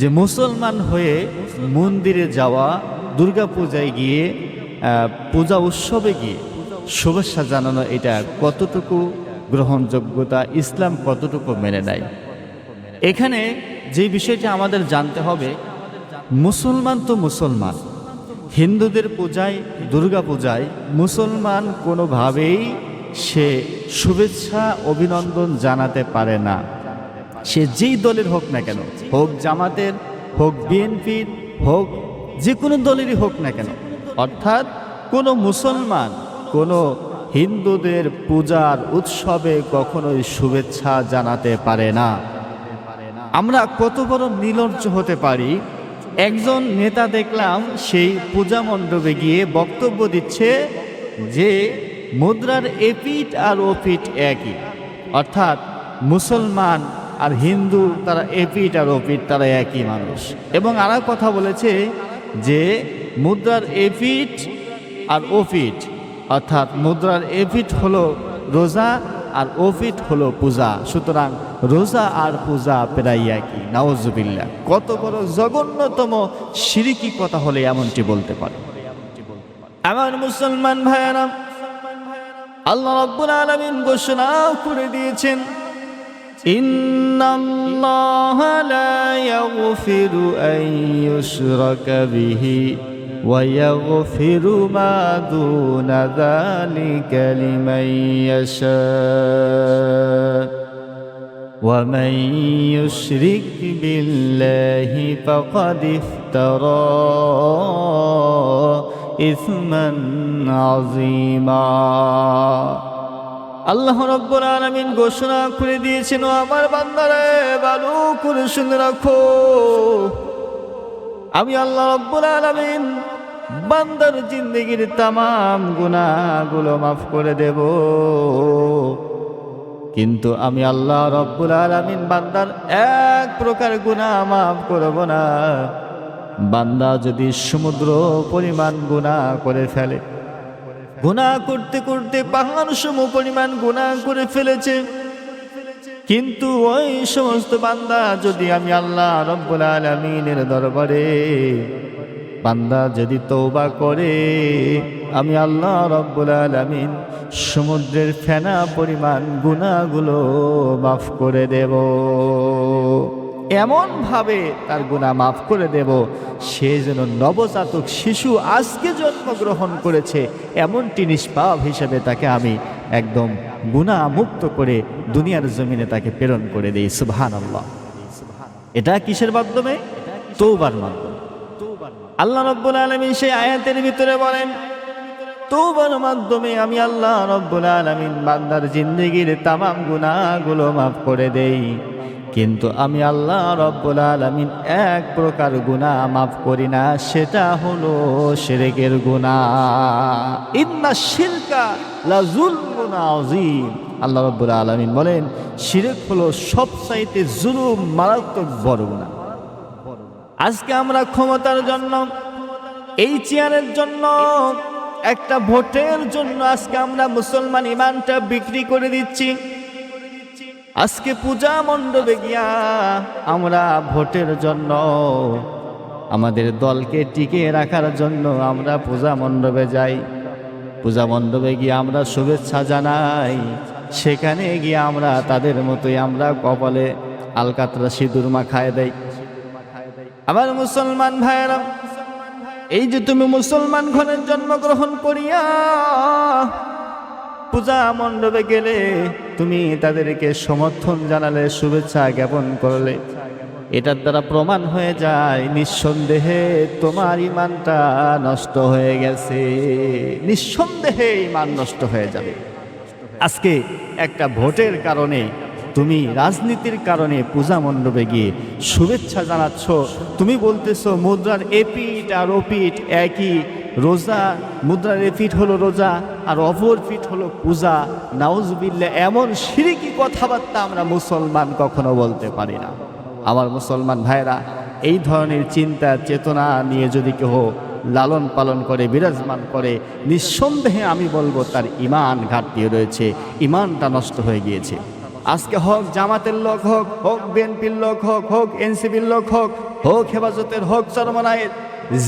যে মুসলমান হয়ে মন্দিরে যাওয়া দুর্গা পূজায় গিয়ে পূজা উৎসবে গিয়ে শুভেচ্ছা জানানো এটা কতটুকু গ্রহণযোগ্যতা, ইসলাম কতটুকু মেনে নেয়? এখানে যে বিষয়টি আমাদের জানতে হবে, মুসলমান তো মুসলমান। হিন্দুদের পূজায় দুর্গা পূজায় মুসলমান কোনোভাবেই সে শুভেচ্ছা, অভিনন্দন জানাতে পারে না। সে যেই দলের হোক না কেন, হোক জামাতের, হোক বিএনপির, হোক যে কোনো দলেরই হোক না কেন, অর্থাৎ কোনো মুসলমান, কোনো হিন্দুদের পূজার উৎসবে কখনোই শুভেচ্ছা জানাতে পারে না। আমরা কত বড় নির্লজ্জ হতে পারি। একজন নেতা দেখলাম সেই পূজা মণ্ডপে গিয়ে বক্তব্য দিচ্ছে যে মুদ্রার এপিট আর ওপিট একই, অর্থাৎ মুসলমান আর হিন্দু তারা এপিট আর ওপিট তারা একই মানুষ। এবং আর কথা বলেছে যে মুদ্রার এপিট আর ওপিট অর্থাৎ মুদ্রার এপিট হলো রোজা আর ওপিট হলো পূজা। সুতরাং রোজা আর পূজা প্রায় একই। নাওজুবিল্লা কত বড় জঘন্যতম সিরিকি কথা হলে এমনটি বলতে পারে। আমার মুসলমান ভাইয়ারা, আল্লাহ রাব্বুল আলামিন ঘোষণা করে দিয়েছেন إن الله لا يغفر أن يشرك به ويغفر ما دون ذلك لمن يشاء. ومن يشرك بالله فقد افترى إثما عظيما. আল্লাহ রব্বুল আলামিন ঘোষণা করে দিয়েছেন আমার বান্দারে ভালো করে শুনে রাখো। আমি আল্লাহ রব্বুল আলামিন বান্দার জিন্দগির তামাম গুনাহগুলো মাফ করে দেব। কিন্তু আমি আল্লাহ রব্বুল আলামিন বান্দার এক প্রকার গুনাহ মাফ করব না। বান্দা যদি সমুদ্র পরিমাণ গুনাহ করে ফেলে গুনাহ করতে করতে পাহাড় সম পরিমাণ গুনাহ করে ফেলেছে। কিন্তু ওই সমস্ত বান্দা, যদি আমি আল্লাহ রব্বুল আলমিনের দরবারে বান্দা যদি তৌবা করে, আমি আল্লাহ রব্বুল আলমিন সমুদ্রের ফেনা পরিমাণ গুণাগুলো মাফ করে দেব। এমন ভাবে তার গুণা মাফ করে দেব। সে যেন নবজাতক শিশু আজকে জন্মগ্রহণ করেছে, এমনটি নিষ্পাপ হিসেবে তাকে আমি একদম গুণা মুক্ত করে দুনিয়ার জমিনে তাকে প্রেরণ করে দিই। সুবহান আল্লাহ এটা কিসের মাধ্যমে? তৌবার মাধ্যমে। আল্লাহ রব্বুল আলমিন সেই আয়াতের ভিতরে বলেন তৌবার মাধ্যমে আমি আল্লাহ রব্বুল আলমিন বান্দার জিন্দগির তামাম গুণাগুলো মাফ করে দেই। কিন্তু আমি আল্লাহ রব্বুল আলমিন এক প্রকার গুণা মাফ করি না, সেটা হলো শিরকের গুণা ইন্না শিরকা লাজুল গুণা আজিম আল্লাহ রব্বুল আলমিন বলেন, শিরক হলো সবচাইতে জুলুম মারাত্মক বড় গুণা আজকে আমরা ক্ষমতার জন্য, এই চেয়ারের জন্য, একটা ভোটের জন্য আজকে আমরা মুসলমান ইমানটা বিক্রি করে দিচ্ছি। আজকে পূজা মণ্ডপে গিয়া আমরা ভোটের জন্য, আমাদের দলকে টিকে রাখার জন্য আমরা পূজা মণ্ডপে যাই। পূজা মণ্ডপে গিয়ে আমরা শুভেচ্ছা জানাই। সেখানে গিয়ে আমরা তাদের মতোই আমরা কপালে আলকাতরা সিঁদুর মাখায় দেয় আবার মুসলমান ভাইয়েরা, এই যে তুমি মুসলমান ঘরের জন্মগ্রহণ করিয়া পূজা মণ্ডপে গেলে তুমি তাদেরকে সমর্থন জানালে, শুভেচ্ছা জ্ঞাপন করলে। এটার দ্বারা প্রমাণ হয়ে যায়, নিঃসন্দেহে তোমার ইমানটা নষ্ট হয়ে গেছে। নিঃসন্দেহে ইমান নষ্ট হয়ে যাবে। আজকে একটা ভোটের কারণে, তুমি রাজনীতির কারণে পূজা মণ্ডপে গিয়ে শুভেচ্ছা জানাচ্ছ। তুমি বলতেছো, মুদ্রার এপিট আর ওপিট একই রোজা, মুদ্রার এপিট হলো রোজা, আর অপর পিঠ হলো পূজা। নাউজবিল্লা এমন সিরিকি কথাবার্তা আমরা মুসলমান কখনো বলতে পারি না। আমার মুসলমান ভাইরা, এই ধরনের চিন্তা, চেতনা নিয়ে যদি কেহ লালন পালন করে, বিরাজমান করে, নিঃসন্দেহে আমি বলব তার ইমান ঘাটতি রয়েছে, ইমানটা নষ্ট হয়ে গিয়েছে। আজকে হোক জামাতের লোক হোক হোক বিএনপির লোক হোক হোক এনসিপির লোক হোক হোক হেফাজতের, হোক চরমনায়ের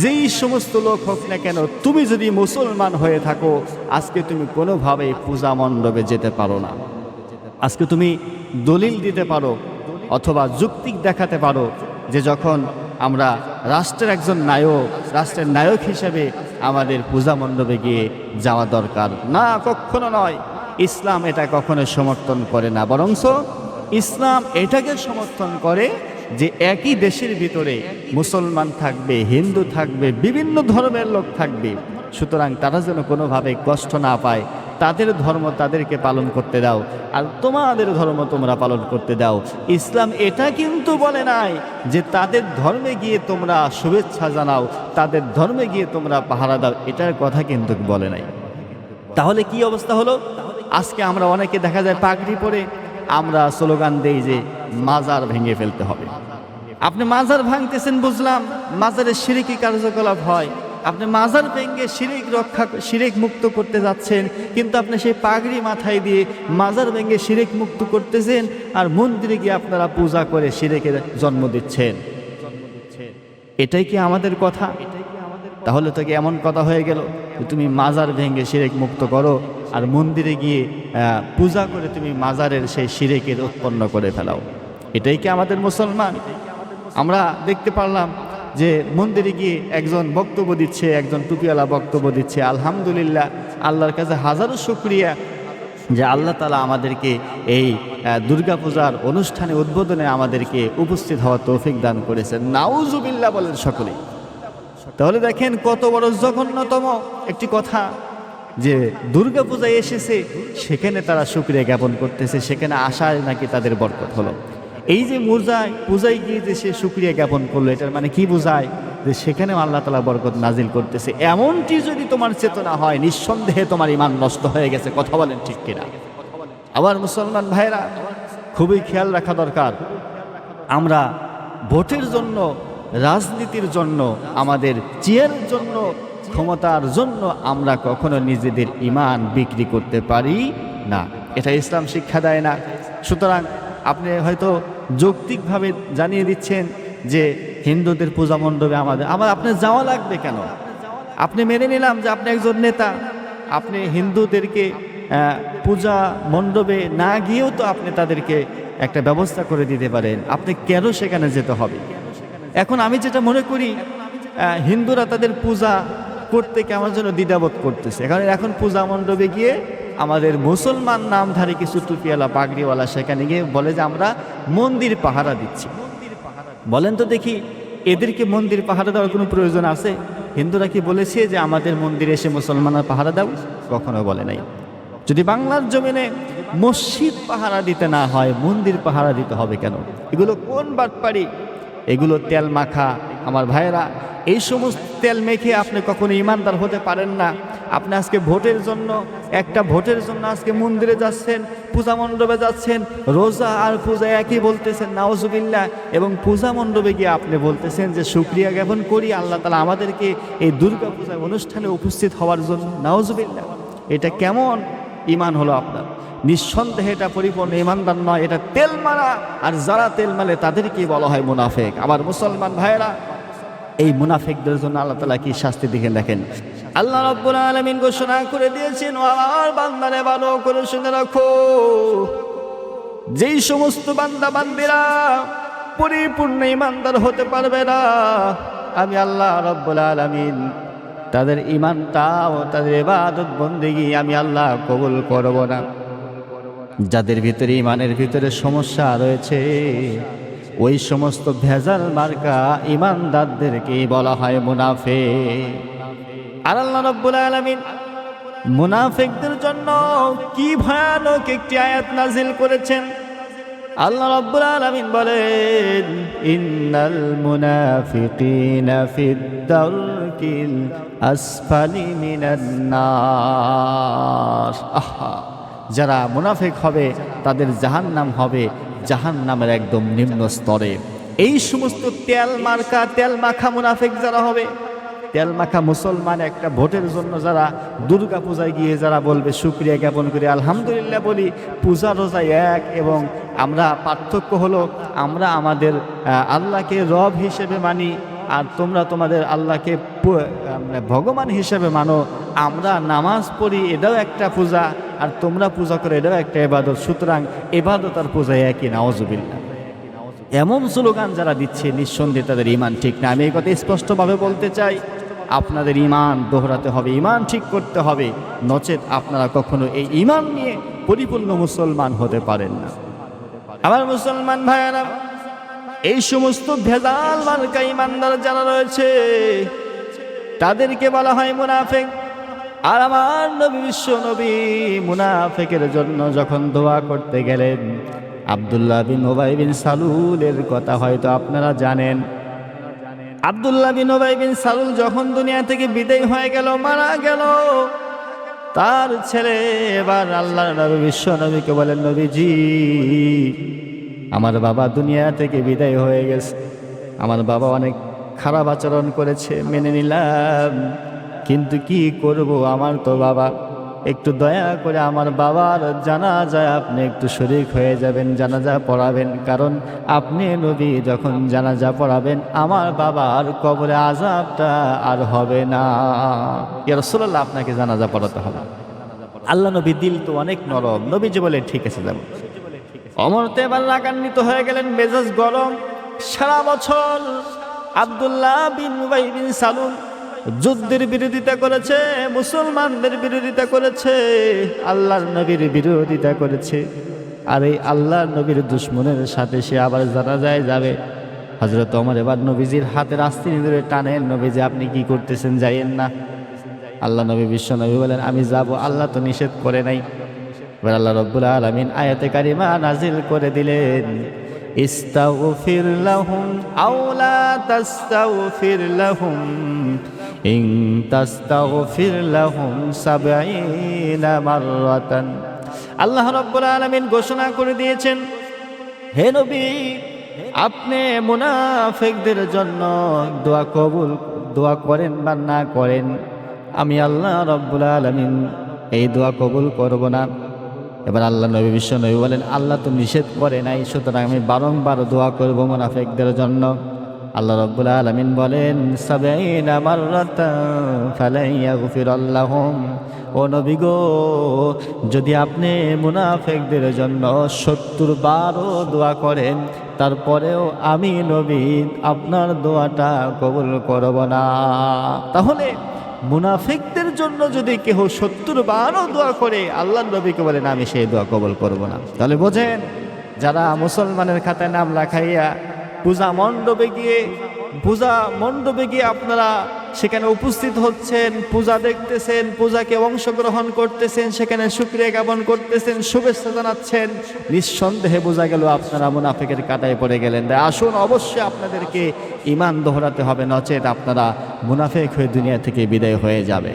যেই সমস্ত লোক হোক না কেন, তুমি যদি মুসলমান হয়ে থাকো, আজকে তুমি কোনোভাবেই পূজা মণ্ডপে যেতে পারো না। আজকে তুমি দলিল দিতে পারো অথবা যুক্তিক দেখাতে পারো যে যখন আমরা রাষ্ট্রের একজন নায়ক, রাষ্ট্রের নায়ক হিসেবে আমাদের পূজা মণ্ডপে গিয়ে যাওয়া দরকার। না কখনো নয়। ইসলাম এটা কখনো সমর্থন করে না, বরংস ইসলাম এটাকে সমর্থন করে যে একই দেশের ভিতরে মুসলমান থাকবে, হিন্দু থাকবে, বিভিন্ন ধর্মের লোক থাকবে। সুতরাং তারা যেন কোনোভাবে কষ্ট না পায়, তাদের ধর্ম তাদেরকে পালন করতে দাও, আর তোমাদের ধর্ম তোমরা পালন করতে দাও। ইসলাম এটা কিন্তু বলে নাই যে তাদের ধর্মে গিয়ে তোমরা শুভেচ্ছা জানাও, তাদের ধর্মে গিয়ে তোমরা পাহারা দাও, এটার কথা কিন্তু বলে নাই। তাহলে কি অবস্থা হলো? আজকে আমরা অনেকে দেখা যায় পাগড়ি পরে, আমরা স্লোগান দেই যে মাজার ভেঙে ফেলতে হবে। আপনি মাজার ভাঙতেছেন, বুঝলাম মাজারে সিরিকি কার্যকলাপ হয়। আপনি মাজার ভেঙে শিরিক রক্ষা শিরিক মুক্ত করতে যাচ্ছেন, কিন্তু আপনি সেই পাগড়ি মাথায় দিয়ে মাজার ভেঙে শিরিক মুক্ত করতেছেন আর মন্দিরে গিয়ে আপনারা পূজা করে শিরিকের জন্ম দিচ্ছেন। এটাই কি আমাদের কথা? তাহলে তো কি এমন কথা হয়ে গেল তুমি মাজার ভেঙে শিরেক মুক্ত করো আর মন্দিরে গিয়ে পূজা করে তুমি মাজারের সেই শিরেকের উৎপন্ন করে ফেলাও? এটাই কি আমাদের মুসলমান? আমরা দেখতে পারলাম যে মন্দিরে গিয়ে একজন বক্তব্য দিচ্ছে, একজন টুপিওয়ালা বক্তব্য দিচ্ছে, আলহামদুলিল্লাহ, আল্লাহর কাছে হাজারো শুক্রিয়া যে আল্লাহ তালা আমাদেরকে এই দুর্গাপূজার অনুষ্ঠানে উদ্বোধনে আমাদেরকে উপস্থিত হওয়ার তৌফিক দান করেছেন। নাউজুবিল্লাহ বলেন সকলেই। তাহলে দেখেন কত বড় জঘন্যতম একটি কথা, যে দুর্গা পূজায় এসেছে, সেখানে তারা শুক্রিয়া জ্ঞাপন করতেছে, সেখানে আসায় নাকি তাদের বরকত হলো। এই যে পূজায় পূজায় গিয়ে যে সে শুক্রিয়া জ্ঞাপন করল, এটার মানে কি বোঝায়? যে সেখানেও আল্লাহ তালা বরকত নাজিল করতেছে। এমনটি যদি তোমার চেতনা হয়, নিঃসন্দেহে তোমার ইমান নষ্ট হয়ে গেছে, কথা বলেন ঠিক কিনা? আবার মুসলমান ভাইরা খুবই খেয়াল রাখা দরকার। আমরা ভোটের জন্য রাজনীতির জন্য, আমাদের চেয়ার জন্য, ক্ষমতার জন্য আমরা কখনো নিজেদের ইমান বিক্রি করতে পারি না। এটা ইসলাম শিক্ষা দেয় না। সুতরাং আপনি হয়তো যৌক্তিকভাবে জানিয়ে দিচ্ছেন যে হিন্দুদের পূজা মণ্ডপে আমাদের, আমার আপনার যাওয়া লাগবে কেন? আপনি মেনে নিলাম যে আপনি একজন নেতা। আপনি হিন্দুদেরকে পূজা মণ্ডপে না গিয়েও তো আপনি তাদেরকে একটা ব্যবস্থা করে দিতে পারেন। আপনি কেন সেখানে যেতে হবে? এখন আমি যেটা মনে করি হিন্দুরা তাদের পূজা করতে কেমন যেন দ্বিধাবোধ করতেছে। কারণ এখন পূজা মণ্ডপে গিয়ে আমাদের মুসলমান নামধারী কিছু টুপিওয়ালা, পাগড়িওয়ালা সেখানে গিয়ে বলে যে, আমরা মন্দির পাহারা দিচ্ছি। বলেন তো দেখি, এদেরকে মন্দির পাহারা দেওয়ার কোনো প্রয়োজন আছে? হিন্দুরা কি বলেছে যে, আমাদের মন্দিরে এসে মুসলমানরা পাহারা দাও? কখনো বলে নাই। যদি বাংলার জমিনে মসজিদ পাহারা দিতে না হয়, মন্দির পাহারা দিতে হবে কেন? এগুলো কোন বাটপাড়ি? এগুলো তেল মাখা। আমার ভাইয়েরা, এই সমস্ত তেল মেখে আপনি কখনো ইমানদার হতে পারেন না। আপনি আজকে ভোটের জন্য, একটা ভোটের জন্য আজকে মন্দিরে যাচ্ছেন, পূজা মণ্ডপে যাচ্ছেন, রোজা আর পূজা একই বলতেছেন নাওজুবিল্লাহ এবং পূজা মণ্ডপে গিয়ে আপনি বলতেছেন যে সুক্রিয়া জ্ঞাপন করি, আল্লাহ তালা আমাদেরকে এই দুর্গা পূজায় অনুষ্ঠানে উপস্থিত হওয়ার জন্য। নাওজুবিল্লাহ এটা কেমন ইমান হলো আপনার? নিঃসন্দেহে এটা পরিপূর্ণ ইমানদার নয়, এটা তেল মারা, আর যারা তেল মারে তাদেরকেই বলা হয় মুনাফেক। আবার মুসলমান ভাইয়েরা, এই মুনাফিকদের জন্য আল্লাহ তালা কি শাস্তি দিকে দেখেন? আল্লাহ রব্বুল আলমিন ঘোষণা করে দিয়েছেন, ও আমার বান্দারে ভালো করে শুনে রাখো। যেই সমস্ত বান্দা বান্দিরা পরিপূর্ণ ইমানদার হতে পারবে না, আমি আল্লাহ রব্বুল আলমিন তাদের ইমানটা ও তাদের ইবাদত বন্দিগি আমি আল্লাহ কবুল করব না। যাদের ভিতরে ইমানের ভিতরে সমস্যা রয়েছে, ওই সমস্ত ভেজাল মার্কা ইমানদারদেরকেই বলা হয় মুনাফে। আর আল্লাহ রব্বুল আলামিন মুনাফিকদের জন্য কি ভয়ানক একটি আয়াত নাজিল করেছেন? আল্লাহ রাব্বুল আলামিন বলেন, ইন্নাল মুনাফিকিনা ফিদ দারকিল আসফালি মিনান নার আহা! যারা মুনাফিক হবে, তাদের জাহান্নাম হবে জাহান্নামের একদম নিম্ন স্তরে। এই সমস্ত তেল মার্কা, তেল মাখা মুনাফিক যারা হবে, তেল মাখা মুসলমান একটা ভোটের জন্য যারা দুর্গা পূজায় গিয়ে যারা বলবে সুক্রিয়া জ্ঞাপন করি, আলহামদুলিল্লাহ বলি। পূজা রোজা এক এবং আমরা পার্থক্য হলো, আমরা আমাদের আল্লাহকে রব হিসেবে মানি আর তোমরা তোমাদের আল্লাহকে ভগবান হিসেবে মানো। আমরা নামাজ পড়ি, এটাও একটা পূজা। আর তোমরা পূজা করে এটাও একটা এবাদত। সুতরাং এবাদত আর পূজা একই নাওজুবিল্লা এমন স্লোগান যারা দিচ্ছে, নিঃসন্দেহে তাদের ইমান ঠিক না। আমি এই কথা স্পষ্টভাবে বলতে চাই, আপনাদের ইমান দোহরাতে হবে ইমান ঠিক করতে হবে। নচেত আপনারা কখনো এই ইমান নিয়ে পরিপূর্ণ মুসলমান হতে পারেন না। আমার মুসলমান ভাইয়েরা, এই সমস্ত ভেজাল মার্কা ইমানদার যারা রয়েছে, তাদেরকে বলা হয় মুনাফেক। আর আমার নবী, বিশ্ব নবী, মুনাফেকের জন্য যখন দোয়া করতে গেলেন, আব্দুল্লাহ বিন ওবাই বিন সালুলের কথা হয়তো আপনারা জানেন। আব্দুল্লাহ বিন ওবাই বিন সালুল যখন দুনিয়া থেকে বিদায় হয়ে গেল, মারা গেল, তার ছেলে এবার আল্লাহ নবী, বিশ্ব নবীকে বলেন, নবীজি, আমার বাবা দুনিয়া থেকে বিদায় হয়ে গেছে। আমার বাবা অনেক খারাপ আচরণ করেছে, মেনে নিলাম। কিন্তু কি করব আমার তো বাবা? একটু দয়া করে আমার বাবার জানাজা আপনি একটু শরিক হয়ে যাবেন, জানাজা পড়াবেন। কারণ আপনি নবী, যখন জানাজা পড়াবেন, আমার বাবার কবরে আজাবটা আর হবে না। ইয়া রাসূলুল্লাহ, আপনাকে জানাজা পড়াতে হবে। আল্লাহ নবী দিল তো অনেক নরম। নবীজি বলে, ঠিক আছে, যাব। অমর তো এবার রাগান্বিত হয়ে গেলেন, মেজাজ গরম। সারা বছর আব্দুল্লাহ বিন বিন সালুল যুদ্ধের বিরোধিতা করেছে, মুসলমানদের বিরোধিতা করেছে, আল্লাহর নবীর বিরোধিতা করেছে। আর এই আল্লাহর নবীর দুশ্মনের সাথে সে আবার জানা যায়, যাবে। হজরত অমর এবার নবীজির হাতের আস্তি ধরে টানেন, নবীজি, আপনি কি করতেছেন? যাইয়েন না। আল্লাহ নবী, বিশ্ব নবী বলেন, আমি যাব, আল্লাহ তো নিষেধ করে নাই। এবার আল্লাহ রব্বুল আলমিন আয়াতে কারিমা নাজিল করে দিলেন, ইস্তাগফির লাহুম আও লা তাস্তাগফির লাহুম ইন তাস্তাগফির লাহুম সাবঈনা মাররাতান। আল্লাহ রব্বুল আলামিন ঘোষণা করে দিয়েছেন, হে নবী, আপনি মুনাফেকদের জন্য দোয়া কবুল, দোয়া করেন বা না করেন, আমি আল্লাহ রব্বুল আলমিন এই দোয়া কবুল করব না। এবার আল্লাহ নবী, বিশ্ব নবী বলেন, আল্লাহ তো নিষেধ করে নাই, সুতরাং আমি বারংবার দোয়া করব মুনাফেকদের জন্য। আল্লাহ রব্বুল আলমিন বলেন ফালাইয়া গুফিরাল্লাহুম ও নবী গো, যদি আপনি মুনাফেকদের জন্য সত্তর বারও দোয়া করেন, তারপরেও আমি নবী, আপনার দোয়াটা কবুল করব না। তাহলে মুনাফিকদের জন্য যদি কেহ সত্তর বারও দোয়া করে আল্লাহ নবীকে বলেন, আমি সেই দোয়া কবল করব না। তাহলে বোঝেন, যারা মুসলমানের খাতায় নাম লেখাইয়া পূজা মণ্ডপে গিয়ে, পূজা মণ্ডপে গিয়ে আপনারা সেখানে উপস্থিত হচ্ছেন, পূজা দেখতেছেন, পূজাকে অংশগ্রহণ করতেছেন, সেখানে সুক্রিয়া জ্ঞাপন করতেছেন, শুভেচ্ছা জানাচ্ছেন। নিঃসন্দেহে বোঝা গেল আপনারা মুনাফিকের কাটায় পড়ে গেলেন। আসুন অবশ্যই আপনাদেরকে ইমান দোহরাতে হবে, নচেত আপনারা মুনাফেক হয়ে দুনিয়া থেকে বিদায় হয়ে যাবে